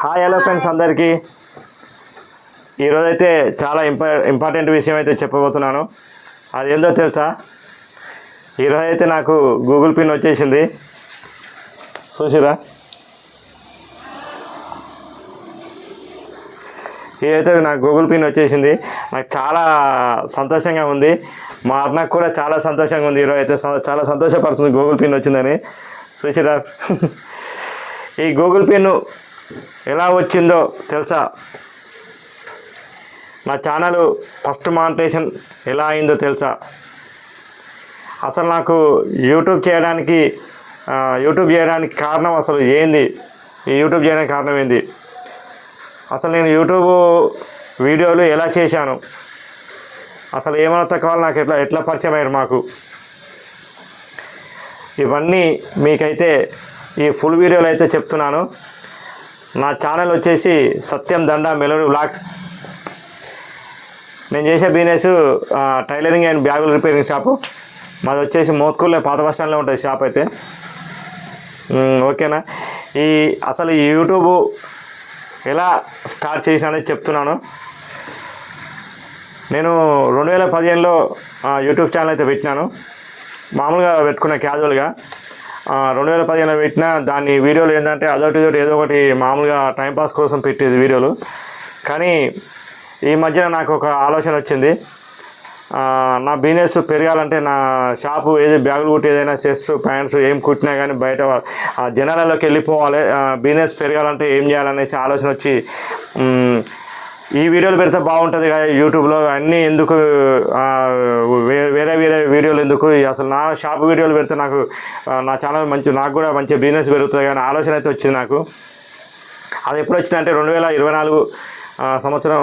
Hi hello friends అందరికీ. ఈరోజైతే చాలా ఇంపా ఇంపార్టెంట్ విషయం అయితే చెప్పబోతున్నాను. అదేందో తెలుసా? ఈరోజైతే నాకు గూగుల్ పిన్ వచ్చేసింది. చూసిరా? ఇదైతే నాకు గూగుల్ పిన్ వచ్చేసింది. నాకు చాలా సంతోషంగా ఉంది. మా అన్నకు కూడా చాలా సంతోషంగా ఉంది ఈరోజు అయితే చాలా సంతోషపడుతుంది గూగుల్ పిన్ వచ్చిందని. చూసిరా? ఈ గూగుల్ పిన్ ఎలా వచ్చిందో తెలుసా? నా ఛానల్ ఫస్ట్ మానిటేషన్ ఎలా అయిందో తెలుసా? అసలు నాకు యూట్యూబ్ చేయడానికి యూట్యూబ్ చేయడానికి కారణం అసలు ఏంది? ఈ యూట్యూబ్ చేయడానికి కారణం ఏంది? అసలు నేను యూట్యూబ్ వీడియోలు ఎలా చేశాను? అసలు ఏమైనా తక్కువ నాకు ఎట్లా ఎట్లా పరిచయం అయ్యారు మాకు? ఇవన్నీ మీకైతే ఈ ఫుల్ వీడియోలు అయితే చెప్తున్నాను. నా ఛానల్ వచ్చేసి సత్యం దండ మెలోడీ బ్లాగ్స్ నేను చేసే బిజినెస్ టైలరింగ్ అండ్ బ్యాగుల రిపేరింగ్ షాపు మాది వచ్చేసి మోత్కూర్లో పాత బస్ స్టాండ్లో ఉంటుంది షాప్ అయితే. ఓకేనా? ఈ అసలు ఈ యూట్యూబ్ ఎలా స్టార్ట్ చేసిన అనేది చెప్తున్నాను. నేను రెండు వేల పదిహేనులో యూట్యూబ్ ఛానల్ అయితే పెట్టినాను. మామూలుగా పెట్టుకున్న క్యాజువల్గా రెండు వేల పదిహేను పెట్టిన దాని వీడియోలు ఏంటంటే అదొకటి ఇదొకటి ఏదో ఒకటి మామూలుగా టైంపాస్ కోసం పెట్టేది వీడియోలు. కానీ ఈ మధ్యన నాకు ఒక ఆలోచన వచ్చింది. నా బిజినెస్ పెరగాలంటే నా షాపు ఏది బ్యాగులు కుట్టి ఏదైనా చెస్ ప్యాంట్స్ ఏం కుట్టినా కానీ బయట ఆ జనాలలోకి వెళ్ళిపోవాలి. ఆ, బిజినెస్ పెరగాలంటే ఏం చేయాలనేసి ఆలోచన వచ్చి ఈ వీడియోలు పెడితే బాగుంటుంది కదా యూట్యూబ్లో అన్నీ ఎందుకు వేరే వేరే వీడియోలు ఎందుకు? అసలు నా షాప్ వీడియోలు పెడితే నాకు నా ఛానల్ మంచి నాకు కూడా మంచి బిజినెస్ పెరుగుతుంది కానీ ఆలోచన అయితే వచ్చింది నాకు. అది ఎప్పుడు వచ్చిందంటే రెండు వేల ఇరవై నాలుగు సంవత్సరం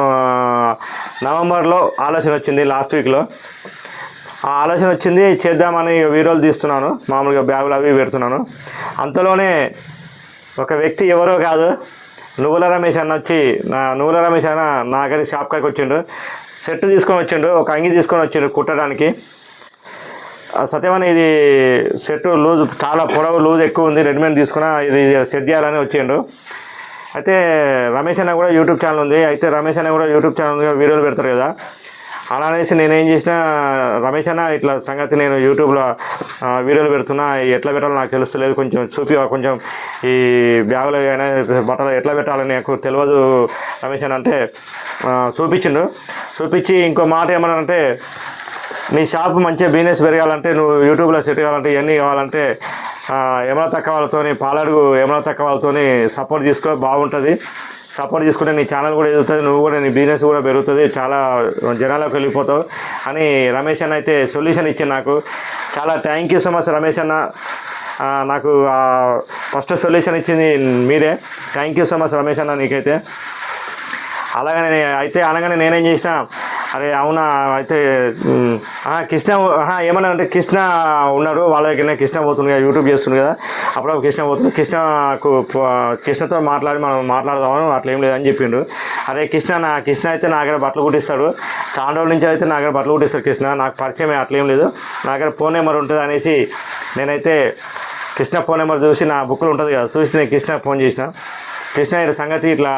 నవంబర్లో ఆలోచన వచ్చింది లాస్ట్ వీక్లో. ఆ ఆలోచన వచ్చింది చేద్దామని వీడియోలు తీస్తున్నాను మామూలుగా బ్యాగులు అవి పెడుతున్నాను. అంతలోనే ఒక వ్యక్తి ఎవరో కాదు నువ్వుల రమేష్ అన్న వచ్చి నా నువ్వుల రమేష్ అన్న నా దగ్గర షాప్ కాడికి వచ్చిండు. సెట్ తీసుకొని వచ్చిండు ఒక అంగి తీసుకొని వచ్చిండు కుట్టడానికి. ఆ సత్యమని ఇది సెట్ లూజ్ చాలా పొడవు లూజ్ ఎక్కువ ఉంది రెడీమేడ్ తీసుకున్న ఇది సెట్ చేయాలని వచ్చిండు. అయితే రమేష్ అన్న కూడా యూట్యూబ్ ఛానల్ ఉంది అయితే రమేష్ అన్న కూడా యూట్యూబ్ ఛానల్ ఉంది, వీడియోలు పెడతారు కదా. అలా అనేసి నేనేం చేసిన రమేష్ అన్న ఇట్లా సంగతి నేను యూట్యూబ్లో వీడియోలు పెడుతున్నా ఎట్లా పెట్టాలో నాకు తెలుస్తలేదు కొంచెం చూపి కొంచెం ఈ బ్యాగులు అయినా బట్టలు ఎట్లా పెట్టాలని నాకు తెలియదు రమేష్ అన్న అంటే చూపించిండు. చూపించి ఇంకో మాట ఏమన్నా అంటే నీ షాప్ మంచిగా బిజినెస్ పెరగాలంటే నువ్వు యూట్యూబ్లో సెట్ కావాలంటే ఇవన్నీ కావాలంటే ఏమైనా తక్కువ వాళ్ళతో పాలడుగు ఏమైనా తక్కువ వాళ్ళతో సపోర్ట్ తీసుకో బాగుంటుంది. సపోర్ట్ చేసుకుంటే నీ ఛానల్ కూడా ఎదుగుతుంది నువ్వు కూడా నీ బిజినెస్ కూడా పెరుగుతుంది చాలా జనాలకు వెళ్ళిపోతావు. అని రమేష్ అన్న అయితే సొల్యూషన్ ఇచ్చింది నాకు. చాలా thank you so much Ramesh అన్న. నాకు ఫస్ట్ సొల్యూషన్ ఇచ్చింది మీరే. Thank you so much Ramesh అన్న నీకైతే. అలాగనే అయితే అనగానే నేనేం చేసిన అరే అవునా అయితే కృష్ణ ఏమన్నా అంటే కృష్ణ ఉన్నారు వాళ్ళ దగ్గరనే కృష్ణ పోతుంది కదా యూట్యూబ్ చేస్తుంది కదా. అప్పుడప్పుడు కృష్ణ పోతుంది కృష్ణకు కృష్ణతో మాట్లాడి మనం మాట్లాడదామని అట్లా ఏం లేదని చెప్పిండు. అరే కృష్ణ నా కృష్ణ అయితే నా దగ్గర బట్టలు కుట్టిస్తాడు. చాలా రోజుల నుంచి అయితే నా దగ్గర బట్టలు కుట్టిస్తాడు కృష్ణ. నాకు పరిచయం అట్లా ఏం లేదు. నా దగ్గర ఫోన్ నెంబర్ ఉంటుంది అనేసి నేనైతే కృష్ణ ఫోన్ నెంబర్ చూసి నా బుక్లో ఉంటుంది కదా చూసి నేను కృష్ణ ఫోన్ చేసిన. కృష్ణ సంగతి ఇట్లా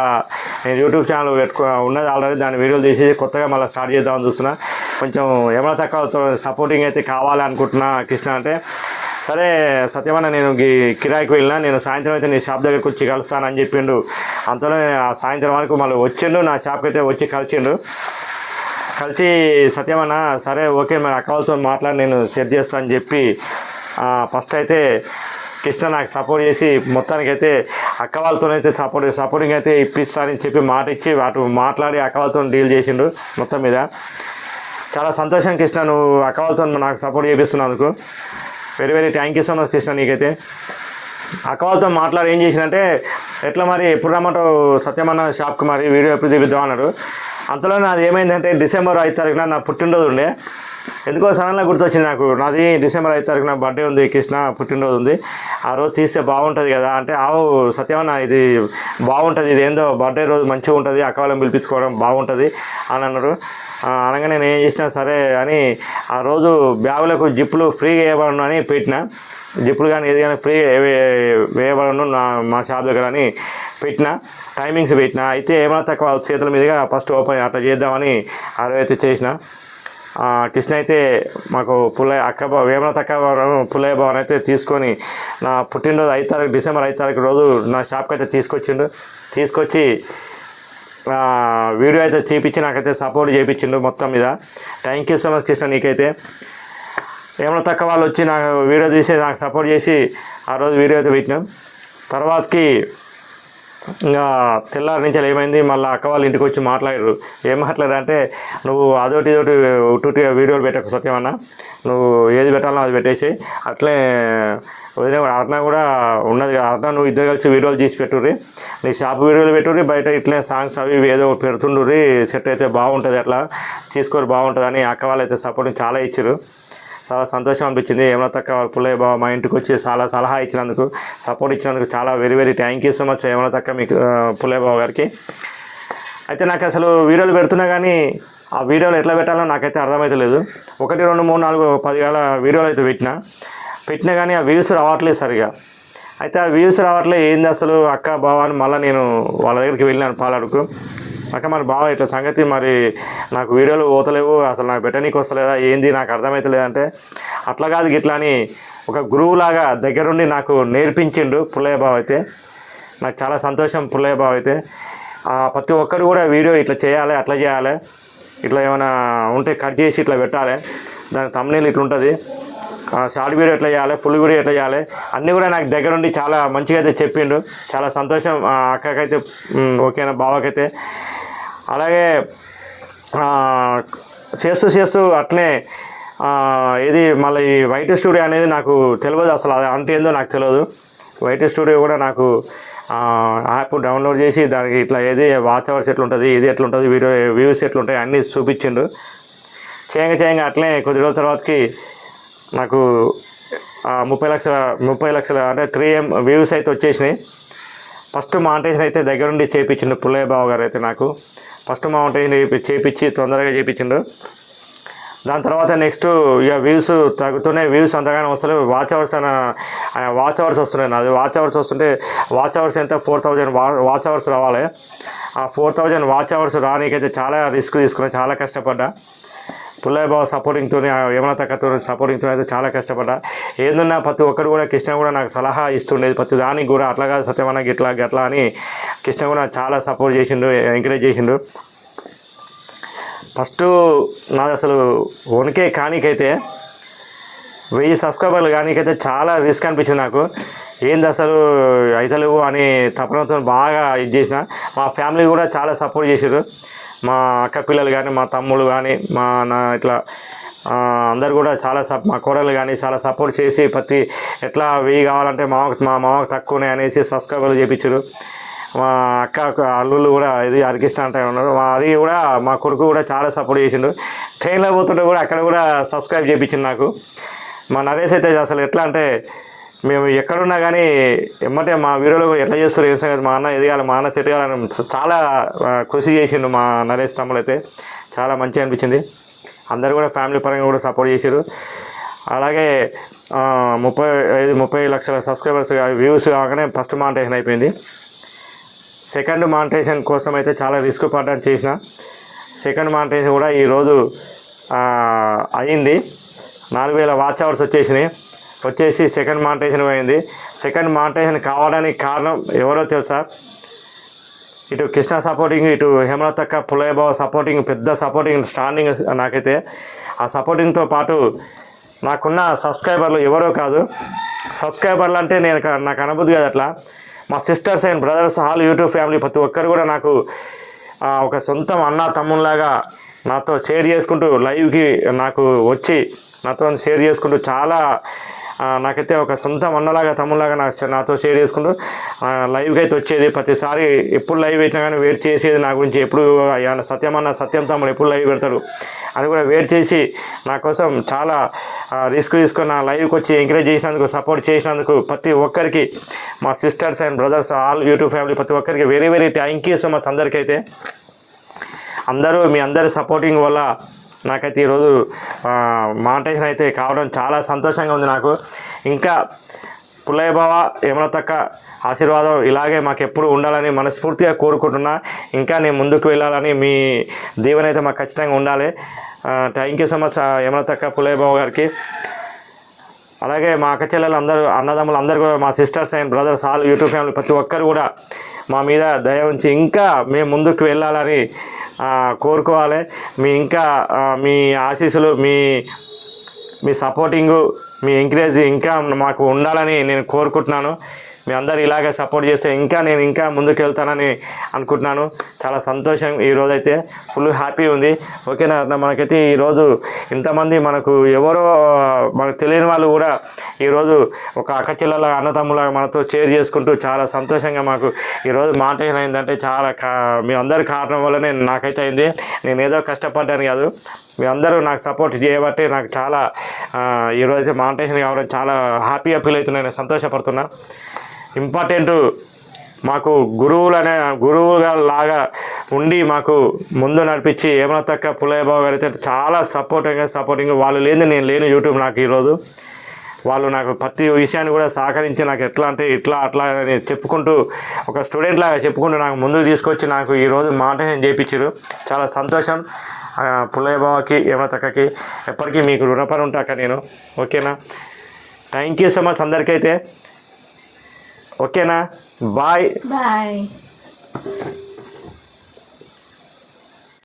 నేను యూట్యూబ్ ఛానల్ పెట్టుకో ఉన్నది ఆల్రెడీ దాని వీడియోలు తీసి కొత్తగా మళ్ళీ స్టార్ట్ చేద్దామని చూస్తున్నా. కొంచెం ఏమైనా తక్కువ సపోర్టింగ్ అయితే కావాలి అనుకుంటున్నా కృష్ణ అంటే. సరే సత్యమన్న నేను కిరాయికి వెళ్ళినా నేను సాయంత్రం అయితే నీ షాప్ దగ్గరికి వచ్చి కలుస్తానని చెప్పిండు. అంతలో ఆ సాయంత్రం వరకు మళ్ళీ వచ్చిండు నా షాప్కి అయితే వచ్చి కలిసిండు. కలిసి సత్యమన్న సరే ఓకే మరి అక్కలతో మాట్లాడి నేను సెట్ చేస్తా అని చెప్పి ఫస్ట్ అయితే కృష్ణ నాకు సపోర్ట్ చేసి మొత్తానికి అయితే అక్క వాళ్ళతోనైతే సపోర్ట్ సపోర్టింగ్ అయితే ఇప్పిస్తానని చెప్పి మాట ఇచ్చి వాటి మాట్లాడి అక్క వాళ్ళతో డీల్ చేసిండు మొత్తం మీద. చాలా సంతోషం కృష్ణ నువ్వు అక్క వాళ్ళతో నాకు support చేపిస్తున్నందుకు. Very very thank you so much Krishna నీకైతే. అక్క వాళ్ళతో మాట్లాడి ఏం చేసినంటే ఎట్లా మరి ఎప్పుడు రమ్మంటావు సత్యమన్న షాప్కి మరి? వీడియో ఎప్పుడు చూపిద్దాం అన్నాడు. అంతలో నాది ఏమైందంటే డిసెంబర్ ఐదు తారీఖున నా పుట్టినరోజు ఉండే. ఎందుకో సడన్గా గుర్తొచ్చింది నాకు. నాది డిసెంబర్ ఐదు తారీఖు నా బర్త్డే ఉంది కృష్ణ పుట్టినరోజు ఉంది. ఆ రోజు తీస్తే బాగుంటుంది కదా. అంటే ఆవు సత్యమన్న ఇది బాగుంటుంది ఇది ఏందో బర్త్డే రోజు మంచిగా ఉంటుంది అక్కవాళ్ళని పిలిపించుకోవడం బాగుంటుంది అని అన్నారు అనగానే నేను ఏం చేసినా సరే అని ఆ రోజు బ్యాగులకు జిప్పులు ఫ్రీగా వేయబడను అని పెట్టిన. జిప్పులు కానీ ఏది కానీ ఫ్రీ వేయబడను నా మా షాప్ దగ్గర అని పెట్టిన. టైమింగ్స్ పెట్టిన. అయితే ఏమైనా తక్కువ చేతుల మీదుగా ఫస్ట్ ఓపెన్ అట్లా చేద్దామని ఆ రోజు అయితే చేసిన. కృష్ణ అయితే మాకు పుల్లయ్య అక్క బా- అక్క పుల్లయ్య భవన్ అయితే తీసుకొని నా పుట్టినరోజు ఐదు తారీఖు డిసెంబర్ ఐదు తారీఖు రోజు నా షాప్కి అయితే తీసుకొచ్చిండు. తీసుకొచ్చి వీడియో అయితే చేపించి నాకైతే సపోర్ట్ చేయించిండు మొత్తం మీద. Thank you so much Krishna నీకైతే. ఏమైనా తక్కువ వాళ్ళు వచ్చి నాకు వీడియో తీసి నాకు సపోర్ట్ చేసి ఆ రోజు వీడియో అయితే పెట్టినాం. తర్వాతకి ఇంకా తెల్లారి నుంచి ఏమైంది? మళ్ళీ అక్క వాళ్ళ ఇంటికి వచ్చి మాట్లాడారు. ఏం మాట్లాడారు అంటే నువ్వు అదొకటి ఇదోటి ఉట్టుటిగా వీడియోలు పెట్టకు సత్యమన్న. నువ్వు ఏది పెట్టాలో అది పెట్టేసి అట్లే వదిన కూడా అర్ణ కూడా ఉన్నది కదా. అర్ణ నువ్వు ఇద్దరు కలిసి వీడియోలు తీసి పెట్టుర్రి. నీ షాప్ వీడియోలు పెట్టుర్రి. బయట ఇట్లే సాంగ్స్ అవి ఏదో పెడుతుండ్రి సెట్ అయితే బాగుంటుంది అట్లా. తీసుకొని బాగుంటుంది అని అక్క వాళ్ళు అయితే సపోర్ట్ చాలా ఇచ్చారు చాలా సంతోషం అనిపించింది. ఏమైనా తక్క పుల్లయ్య బాబా మా ఇంటికి వచ్చి చాలా సలహా ఇచ్చినందుకు సపోర్ట్ ఇచ్చినందుకు చాలా very very thank you so much ఏమైనా తక్క మీకు పుల్లయ్య బాబు గారికి. అయితే నాకు అసలు వీడియోలు పెడుతున్నా కానీ ఆ వీడియోలు ఎట్లా పెట్టాలో నాకైతే అర్థమైతే లేదు. ఒకటి రెండు మూడు నాలుగు పదివేల వీడియోలు అయితే పెట్టిన. పెట్టినా కానీ ఆ వ్యూస్ రావట్లేదు సరిగా. అయితే ఆ వ్యూస్ రావట్లేదు ఏంది అసలు అక్క బావ అని మళ్ళీ నేను వాళ్ళ దగ్గరికి వెళ్ళినాను పాలాడుకు. అక్క మరి బావ ఇట్లా సంగతి మరి నాకు వీడియోలు పోతలేవు అసలు నాకు పెట్టనీకి వస్తలేదా ఏంది నాకు అర్థమవుతలేదంటే అట్లా కాదు గిట్లా అని ఒక గురువులాగా దగ్గరుండి నాకు నేర్పించిండు పుల్లయ్య బావ అయితే. నాకు చాలా సంతోషం పుల్లయ్య బావ అయితే. ప్రతి ఒక్కరు కూడా వీడియో ఇట్లా చేయాలి అట్లా చేయాలి. ఇట్లా ఏమైనా ఉంటే కట్ చేసి ఇట్లా పెట్టాలి. దాని తమ్నేలు ఇట్లా ఉంటుంది. షార్ట్ వీడియో ఎట్లా చేయాలి ఫుల్ వీడియో ఎట్లా చేయాలి అన్నీ కూడా నాకు దగ్గరుండి చాలా మంచిగా అయితే చెప్పిండు. చాలా సంతోషం ఆ అక్కకైతే ఓకేనా బావకైతే. అలాగే చేస్తూ చేస్తూ అట్లే ఇది మళ్ళీ ఈ వైట్ స్టూడియో అనేది నాకు తెలియదు అసలు. అది అంటే ఏందో నాకు తెలియదు వైట్ స్టూడియో కూడా నాకు యాప్ డౌన్లోడ్ చేసి దానికి ఇట్లా ఏది వాచ్ అవర్స్ ఎట్లుంటుంది ఇది ఎట్లుంటుంది వీడియో వ్యూస్ ఎట్లుంటాయి అన్నీ చూపించిండు. చేయంగా చేయంగా అట్లే కొద్ది రోజుల తర్వాతకి నాకు ముప్పై లక్షల ముప్పై లక్షల అంటే త్రీ ఎం వ్యూస్ అయితే వచ్చేసినాయి. ఫస్ట్ మాంటేషన్ అయితే దగ్గరుండి చేయించిండు పుల్లయ్య బావ గారు అయితే నాకు. ఫస్ట్ మాంటేషన్ చేపించి తొందరగా చేయించిండు దాని తర్వాత నెక్స్ట్ ఇక వ్యూస్ తగ్గుతున్నాయి వ్యూస్ అంతగానే వస్తలేవు వాచ్ అవర్స్ అన్న వాచ్ అవర్స్ వస్తున్నాయి. నాది వాచ్ అవర్స్ వస్తుంటే వాచ్ అవర్స్ ఎంత? ఫోర్ థౌజండ్ వాచ్ అవర్స్ రావాలి. ఆ ఫోర్ థౌజండ్ వాచ్ అవర్స్ రానికైతే చాలా రిస్క్ తీసుకున్నా. చాలా కష్టపడ్డా. పుల్లయ్య బాబు సపోర్టింగ్తో ఏమైనా తగ్గతో సపోర్టింగ్తో అయితే చాలా కష్టపడ్డా. ఏందన్నా ప్రతి ఒక్కరు కూడా కృష్ణ కూడా నాకు సలహా ఇస్తుండేది. ప్రతి దానికి కూడా అట్లా కాదు సత్యమన్న గిట్లా గట్లా అని కృష్ణ కూడా చాలా సపోర్ట్ చేసిండు ఎంకరేజ్ చేసిండు. ఫస్ట్ నాది అసలు వణికే కానికైతే వెయ్యి సబ్స్క్రైబర్లు కానికైతే చాలా రిస్క్ అనిపించింది నాకు. ఏంది అసలు అయితలేవు అని తపనతో బాగా ఇది చేసిన. మా ఫ్యామిలీ కూడా చాలా సపోర్ట్ చేసారు మా అక్క పిల్లలు కానీ మా తమ్ముడు కానీ మా నా ఇట్లా అందరు కూడా చాలా సప్ మా కోడలు కానీ చాలా సపోర్ట్ చేసి ప్రతి ఎట్లా వెయ్యి కావాలంటే మా మా మామకు తక్కువనే అనేసి సబ్స్క్రైబర్లు చేయించారు మా అక్క అల్లుళ్ళు కూడా ఇది హరికృష్ణ అంటే ఉన్నారు. మా అది కూడా మా కొడుకు కూడా చాలా సపోర్ట్ చేసిండు. ట్రైన్లో పోతుంటే కూడా అక్కడ కూడా సబ్స్క్రైబ్ చేయించింది నాకు. మా నరేష్ అయితే అసలు ఎట్లా అంటే మేము ఎక్కడున్నా కానీ ఎమ్మటే మా వీడియోలో ఎట్లా చేస్తారు ఏం సంగతి? మా అన్న ఎదగాలి మా అన్న సెట్ కావాలని చాలా కృషి చేసిండు మా నరేష్ తమ్ముడు అయితే. చాలా మంచిగా అనిపించింది. అందరు కూడా ఫ్యామిలీ పరంగా కూడా సపోర్ట్ చేశారు అలాగే ముప్పై ఐదు ముప్పై లక్షల సబ్స్క్రైబర్స్ వ్యూస్ కాగానే ఫస్ట్ మానిటేషన్ అయిపోయింది. సెకండ్ మానిటేషన్ కోసం అయితే చాలా రిస్క్ పడ్డానికి చేసిన. సెకండ్ మానిటేషన్ కూడా ఈరోజు అయింది. నాలుగు వేల వాచ్ అవర్స్ వచ్చేసినాయి. వచ్చేసి సెకండ్ మానిటేషన్ పోయింది. సెకండ్ మానిటేషన్ కావడానికి కారణం ఎవరో తెలుసా? ఇటు కృష్ణ సపోర్టింగ్ ఇటు హేమలతక్క పుల్లయ్యబాబు సపోర్టింగ్ పెద్ద సపోర్టింగ్ స్టాండింగ్ నాకైతే. ఆ సపోర్టింగ్తో పాటు నాకున్న సబ్స్క్రైబర్లు ఎవరో కాదు. సబ్స్క్రైబర్లు అంటే నేను నాకు అనుభూతి కాదు అట్లా. మా sisters and brothers all YouTube family ప్రతి ఒక్కరు కూడా నాకు ఒక సొంతం అన్న తమ్ముళ్ళలాగా నాతో షేర్ చేసుకుంటూ లైవ్కి నాకు వచ్చి నాతో షేర్ చేసుకుంటూ చాలా నాకైతే ఒక సొంత అన్నలాగా తమ్ములాగా నాకు నాతో షేర్ చేసుకుంటూ లైవ్కి అయితే వచ్చేది ప్రతిసారి. ఎప్పుడు లైవ్ పెట్టినా కానీ వెయిట్ చేసేది నా గురించి ఎప్పుడు ఆయన సత్యం అన్న సత్యం తమ్ముడు ఎప్పుడు లైవ్ పెడతాడు? అని కూడా వెయిట్ చేసి నా కోసం చాలా రిస్క్ తీసుకొని నా లైవ్కి వచ్చి ఎంకరేజ్ చేసినందుకు సపోర్ట్ చేసినందుకు ప్రతి ఒక్కరికి మా sisters and brothers all YouTube family ప్రతి ఒక్కరికి very very thank you so much అందరికైతే. అందరూ మీ అందరి సపోర్టింగ్ వల్ల నాకైతే ఈరోజు మానిటైజేషన్ అయితే కావడం చాలా సంతోషంగా ఉంది నాకు. ఇంకా పుల్లయ్య బావ ఏమనతక్క ఆశీర్వాదం ఇలాగే మాకు ఎప్పుడు ఉండాలని మనస్ఫూర్తిగా కోరుకుంటున్నా. ఇంకా నేను ముందుకు వెళ్ళాలని మీ దేవుని అయితే మాకు ఖచ్చితంగా ఉండాలి. థ్యాంక్ యూ సో మచ్ ఏమనతక్క పుల్లయ్య బావ గారికి. అలాగే మా అక్క చెల్లెలు అందరూ అన్నదమ్ములు అందరూ కూడా మా sisters and brothers all YouTube family ప్రతి ఒక్కరు కూడా మా మీద దయ ఉంచి ఇంకా మేము ముందుకు వెళ్ళాలని కోరుకోవాలి. మీ ఇంకా మీ ఆశీస్సులు మీ మీ సపోర్టింగు మీ ఎంకరేజ్ ఇంకా మాకు ఉండాలని నేను కోరుకుంటున్నాను. మీ అందరు ఇలాగే సపోర్ట్ చేస్తే ఇంకా నేను ఇంకా ముందుకు వెళ్తానని అనుకుంటున్నాను. చాలా సంతోషం ఈరోజు అయితే ఫుల్ హ్యాపీ ఉంది. ఓకేనా అన్న మనకైతే ఈరోజు ఇంతమంది మనకు ఎవరో మనకు తెలియని వాళ్ళు కూడా ఈరోజు ఒక అక్క చెల్లెల అన్నతమ్ముల మనతో షేర్ చేసుకుంటూ చాలా సంతోషంగా మాకు ఈరోజు మాట అయిందంటే చాలా కా మీ అందరి కారణం వల్లనే నాకైతే అయింది. నేను ఏదో కష్టపడ్డాను కాదు. మీ అందరూ నాకు సపోర్ట్ చేయబట్టి నాకు చాలా ఈరోజు అయితే మానిటేషన్ కావడం చాలా హ్యాపీగా ఫీల్ అవుతున్నాను నేను సంతోషపడుతున్నా. ఇంపార్టెంట్ మాకు గురువులనే గురువుగా లాగా ఉండి మాకు ముందు నడిపించి ఏమైనా తక్క పుల్లయ్య బాబు గారు అయితే చాలా సపోర్టింగ్గా సపోర్టింగ్ వాళ్ళు లేని నేను లేను యూట్యూబ్ నాకు ఈరోజు. వాళ్ళు నాకు ప్రతి విషయాన్ని కూడా సహకరించి నాకు ఎట్లా అంటే ఇట్లా అట్లా అని చెప్పుకుంటూ ఒక స్టూడెంట్ లాగా చెప్పుకుంటూ నాకు ముందుకు తీసుకొచ్చి నాకు ఈరోజు మానిటేషన్ చేయించారు చాలా సంతోషం. ఆ, పుల్లయ్య బావకి ఏమైనా తక్కకి ఎప్పటికీ మీకు రుణపడి ఉంటాక నేను. ఓకేనా? థ్యాంక్ యూ సో మచ్ అందరికైతే. ఓకేనా? బాయ్. బాయ్.